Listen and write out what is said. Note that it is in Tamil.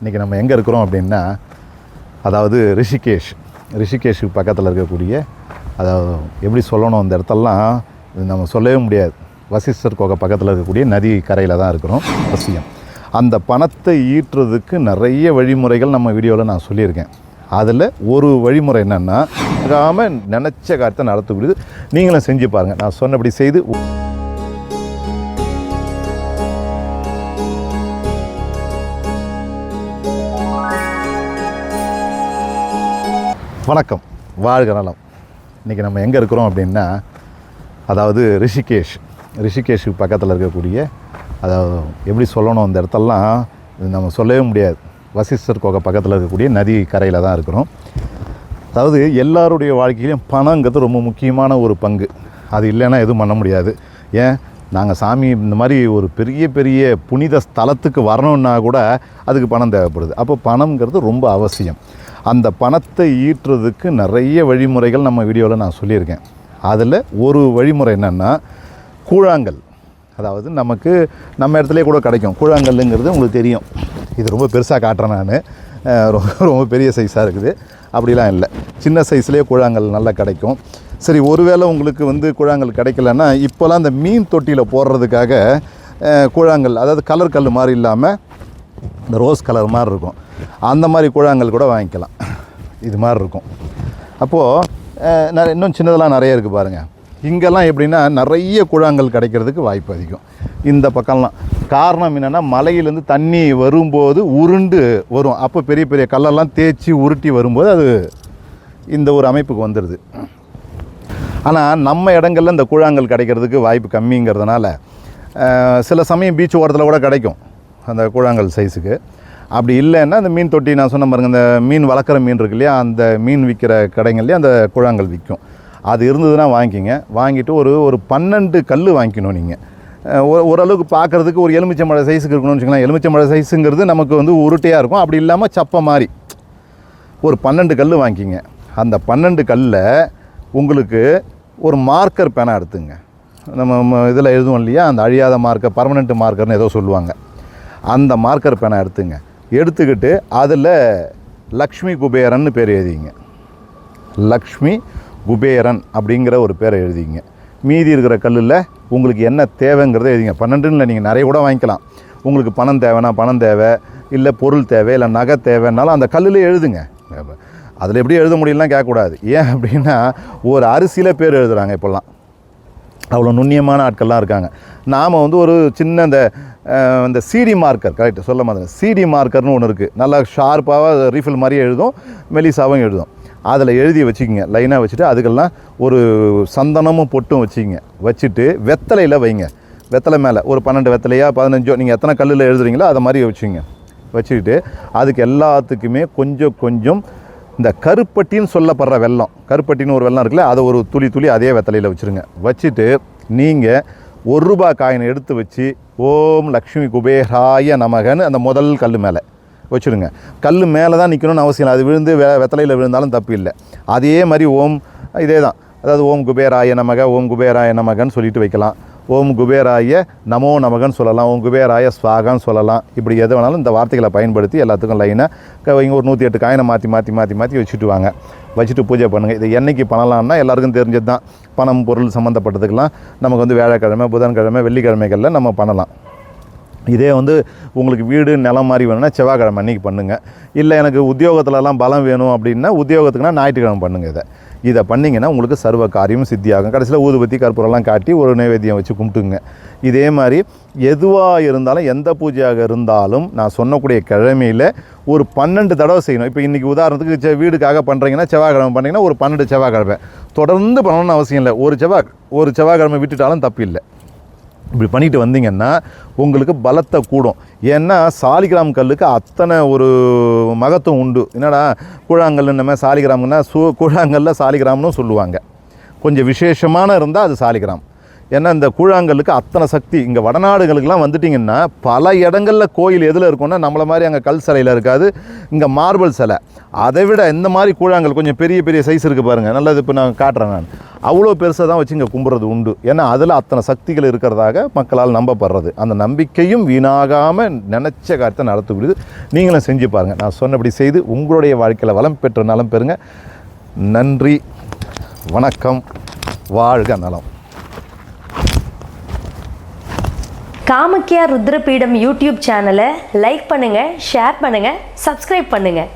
இன்றைக்கி நம்ம எங்கே இருக்கிறோம் அப்படின்னா அதாவது ரிஷிகேஷ். ரிஷிகேஷுக்கு பக்கத்தில் இருக்கக்கூடிய அதாவது எப்படி சொல்லணும் அந்த இடத்தெல்லாம் நம்ம சொல்லவே முடியாது. வசிஷ்டர் கோகை பக்கத்தில் இருக்கக்கூடிய நதி கரையில் தான் இருக்கிறோம் அவசியம் அந்த பணத்தை ஈட்டுறதுக்கு நிறைய வழிமுறைகள் நம்ம வீடியோவில் நான் சொல்லியிருக்கேன். அதில் ஒரு வழிமுறை என்னென்னா ஆகாமல் நினச்ச காரியத்தை நடத்தக்கூடியது நீங்களும் செஞ்சு பாருங்கள் நான் சொன்னபடி செய்து வணக்கம். வாழ்க நலம் இன்றைக்கி நம்ம எங்கே இருக்கிறோம் அப்படின்னா அதாவது ரிஷிகேஷ். ரிஷிகேஷுக்கு பக்கத்தில் இருக்கக்கூடிய அதாவது எப்படி சொல்லணும் அந்த இடத்தெல்லாம் நம்ம சொல்லவே முடியாது. வசிஷ்டர் கோகை பக்கத்தில் இருக்கக்கூடிய நதி கரையில் தான் இருக்கிறோம். அதாவது எல்லாருடைய வாழ்க்கையிலையும் பணங்கிறது ரொம்ப முக்கியமான ஒரு பங்கு. அது இல்லைன்னா எதுவும் பண்ண முடியாது. ஏன்? நாங்கள் சாமி இந்த மாதிரி ஒரு பெரிய பெரிய புனித ஸ்தலத்துக்கு வரணுன்னா கூட அதுக்கு பணம் தேவைப்படுது. அப்போ பணம்ங்கிறது ரொம்ப அவசியம். அந்த பணத்தை ஈட்டுறதுக்கு நிறைய வழிமுறைகள் நம்ம வீடியோவில் நான் சொல்லியிருக்கேன். அதில் ஒரு வழிமுறை என்னென்னா கூழாங்கல். அதாவது நமக்கு நம்ம இடத்துலையே கூட கிடைக்கும். கூழாங்கல்லுங்கிறது உங்களுக்கு தெரியும். இது ரொம்ப பெருசாக காட்டுறேன் நான். ரொம்ப ரொம்ப பெரிய சைஸாக இருக்குது. அப்படிலாம் இல்லை. சின்ன சைஸ்லேயே கூழாங்கல் நல்லா கிடைக்கும். சரி ஒருவேளை உங்களுக்கு வந்து கூழாங்கல் கிடைக்கலன்னா இப்போலாம் அந்த மீன் தொட்டியில் போடுறதுக்காக கூழாங்கல் அதாவது கலர் கல் மாதிரி இல்லாமல் இந்த ரோஸ் கலர் மாதிரி இருக்கும். அந்த மாதிரி கூழாங்கல் கூட வாங்கிக்கலாம். இது மாதிரி இருக்கும். அப்போது நிறைய இன்னும் சின்னதெல்லாம் நிறைய இருக்குது பாருங்கள் இங்கெல்லாம் எப்படின்னா நிறைய கூழாங்கல் கிடைக்கிறதுக்கு வாய்ப்பு அதிகம். இந்த பக்கம்லாம். காரணம் என்னென்னா மலையிலேருந்து தண்ணி வரும்போது உருண்டு வரும். அப்போ பெரிய பெரிய கல்லெல்லாம் தேய்ச்சி உருட்டி வரும்போது அது இந்த ஒரு அமைப்புக்கு வந்துடுது ஆனால் நம்ம இடங்கள்ல இந்த கூழாங்கல் கிடைக்கிறதுக்கு வாய்ப்பு கம்மிங்கிறதுனால சில சமயம் பீச் ஓரத்தில் கூட கிடைக்கும். அந்த கூழாங்கல் சைஸுக்கு அப்படி இல்லைன்னா அந்த மீன் தொட்டி நான் சொன்ன பாருங்க இந்த மீன் வளர்க்குற மீன் இருக்கு இல்லையா அந்த மீன் விற்கிற கடைங்கள்லேயே அந்த கூழாங்கல் விற்கும் அது இருந்ததுன்னா வாங்கிக்கிங்க. வாங்கிட்டு ஒரு ஒரு பன்னெண்டு கல் வாங்கிக்கணும் நீங்கள் ஓரளவுக்கு பார்க்குறதுக்கு ஒரு எலுமிச்சம்பழ சைஸுக்கு இருக்கணும்னு வச்சுக்கலாம் எலுமிச்சம்பழ சைஸுங்கிறது நமக்கு வந்து உருட்டையாக இருக்கும். அப்படி இல்லாமல் சப்பை மாதிரி ஒரு பன்னெண்டு கல் வாங்கிக்கிங்க. அந்த பன்னெண்டு கல்லில் உங்களுக்கு ஒரு மார்க்கர் பேனா எடுத்துங்க. நம்ம இதில் எழுதுவோம் இல்லையா அந்த அழியாத மார்க்கர் பர்மனெண்ட் மார்க்கர்னு ஏதோ சொல்லுவாங்க. அந்த மார்க்கர் பேனா எடுத்துங்க. எடுத்துக்கிட்டு அதில் லக்ஷ்மி குபேரன் பேர் எழுதிங்க. லக்ஷ்மி குபேரன் அப்படிங்கிற ஒரு பேரை எழுதிங்க. மீதி இருக்கிற கல்லில் உங்களுக்கு என்ன தேவைங்கிறத எழுதிங்க. பன்னெண்டுன்னு நீங்கள் நிறைய கூட வாங்கிக்கலாம். உங்களுக்கு பணம் தேவைன்னா பணம் தேவை இல்லை பொருள் தேவை இல்லை நகை தேவைன்னாலும் அந்த கல்லில் எழுதுங்க. அதில் எப்படி எழுத முடியலாம் கேட்கக்கூடாது. ஏன் அப்படின்னா ஒரு அரிசியில் பேர் எழுதுகிறாங்க இப்போல்லாம். அவ்வளோ நுண்ணியமான ஆட்கள்லாம் இருக்காங்க. நாம் வந்து ஒரு சின்ன இந்த இந்த சிடி மார்க்கர் கரெக்ட் சொல்ல மாதிரி சிடி மார்க்கர்னு ஒன்று இருக்குது நல்லா ஷார்ப்பாக ரீஃபில் மாதிரியே எழுதும் மெலிசாவும் எழுதும். அதில் எழுதி வச்சுக்கிங்க. லைனாக வச்சுட்டு அதுக்கெல்லாம் ஒரு சந்தனமும் பொட்டும் வச்சுக்கிங்க. வச்சுட்டு வெத்தலையில் வைங்க. வெத்தலை மேலே. ஒரு பன்னெண்டு வெத்தலையாக பதினஞ்சோ நீங்கள் எத்தனை கல்லில் எழுதுறீங்களோ அதை மாதிரி வச்சுங்க வச்சுக்கிட்டு அதுக்கு எல்லாத்துக்குமே கொஞ்சம் கொஞ்சம் இந்த கருப்பட்டின்னு சொல்லப்படுற வெள்ளம் கருப்பட்டின்னு ஒரு வெள்ளம் இருக்குல்ல அதை ஒரு துளி துளி அதே வெத்தலையில் வச்சுருங்க. வச்சுட்டு நீங்கள் ஒரு ரூபா காயினை எடுத்து வச்சு ஓம் லக்ஷ்மி குபேராய நமகன்னு அந்த முதல் கல் மேலே வச்சுருங்க. கல் மேலே தான் நிற்கணும்னு அவசியம் இல்லை. அது விழுந்து வெ வெத்தலையில் விழுந்தாலும் தப்பு இல்லை. அதே மாதிரி ஓம் இதே தான் அதாவது ஓம் குபேராய நமக ஓம் குபேராய நமகன்னு சொல்லிட்டு வைக்கலாம். ஓம் குபேராய நமோ நமகன்னு சொல்லலாம் ஓம் குபேராய ஸ்வாகான்னு சொல்லலாம். இப்படி எது வேணாலும் இந்த வார்த்தைகளை பயன்படுத்தி எல்லாத்துக்கும் லைனாக இங்கே ஒரு நூற்றி எட்டு காயினை மாற்றி மாற்றி மாற்றி மாற்றி வச்சுட்டு வாங்க. வச்சுட்டு பூஜை பண்ணுங்கள் இது என்றைக்கு பண்ணலாம்னா எல்லாருக்கும் தெரிஞ்சது தான். பணம் பொருள் சம்மந்தப்பட்டதுக்கெல்லாம் நமக்கு வந்து வியாழக்கிழமை புதன்கிழமை வெள்ளிக்கிழமைகளில் நம்ம பண்ணலாம். இதே வந்து உங்களுக்கு வீடு நிலம் மாதிரி வேணும்னா செவ்வாய்க்கிழமை அன்றைக்கி பண்ணுங்கள் இல்லை எனக்கு உத்தியோகத்துலலாம் பலம் வேணும் அப்படின்னா உத்தியோகத்துக்குனா ஞாயிற்றுக்கிழமை பண்ணுங்கள் இதை. இதை பண்ணிங்கன்னா உங்களுக்கு சர்வ காரியம் சித்தியாகும். கடைசியில் ஊதுபத்தி கற்பூரம்லாம் காட்டி ஒரு நைவேத்தியம் வச்சு கும்பிட்டுங்க. இதே மாதிரி எதுவாக இருந்தாலும் எந்த பூஜையாக இருந்தாலும் நான் சொன்னக்கூடிய கிழமையில் ஒரு பன்னெண்டு தடவை செய்யணும். இப்போ இன்றைக்கி உதாரணத்துக்கு செ வீடுக்காக பண்ணுறீங்கன்னா செவ்வாய்க்கிழமை பண்ணிங்கன்னா ஒரு பன்னெண்டு செவ்வாய்க்கிழமை. தொடர்ந்து பண்ணணும்னு அவசியம் இல்லை. ஒரு செவ்வாய் ஒரு செவ்வாய்க்கிழமை விட்டுட்டாலும் தப்பு இல்லை இப்படி பண்ணிட்டு வந்தீங்கன்னா உங்களுக்கு பலத்தை கூடும். ஏன்னா சாலிகிராம் கல்லுக்கு அத்தனை ஒரு மகத்துவம் உண்டு. என்னடா கூழாங்கல் நம்ம சாலிகிராம்னா சு கூழாங்கல்ல சாலிகிராம்னு சொல்லுவாங்க. கொஞ்சம் விசேஷமான இருந்தால் அது சாலிகிராம். ஏன்னா இந்த கூழாங்கல்லுக்கு அத்தனை சக்தி. இங்கே வடநாடுகளுக்கெல்லாம் வந்துட்டிங்கன்னா பல இடங்களில் கோயில் எதில் இருக்கும்னா நம்மளை மாதிரி அங்கே கல் சிலையில் இருக்காது இங்கே மார்பிள் சிலை. அதை விட இந்த மாதிரி கூழாங்கல் கொஞ்சம் பெரிய பெரிய சைஸ் இருக்குது பாருங்கள் நல்லது இப்போ நான் காட்டுறேன் நான். அவ்வளோ பெருசாக தான் வச்சு இங்கே கும்பிட்றது உண்டு. ஏன்னா அதில் அத்தனை சக்திகள் இருக்கிறதாக மக்களால் நம்பப்படுறது. அந்த நம்பிக்கையும் வீணாகாமல் நினச்ச காரியத்தை நடத்தக்கூடியது. நீங்களும் செஞ்சு பாருங்கள் நான் சொன்னபடி செய்து உங்களுடைய வாழ்க்கையில் வளம் பெற்ற நலம் பெறுங்க. நன்றி. வணக்கம். வாழ்க நலம். காமக்கியா ருத்ரபீடம் யூடியூப் சேனலை லைக் பண்ணுங்கள் ஷேர் பண்ணுங்கள் சப்ஸ்கிரைப் பண்ணுங்கள்